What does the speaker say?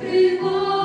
Тривога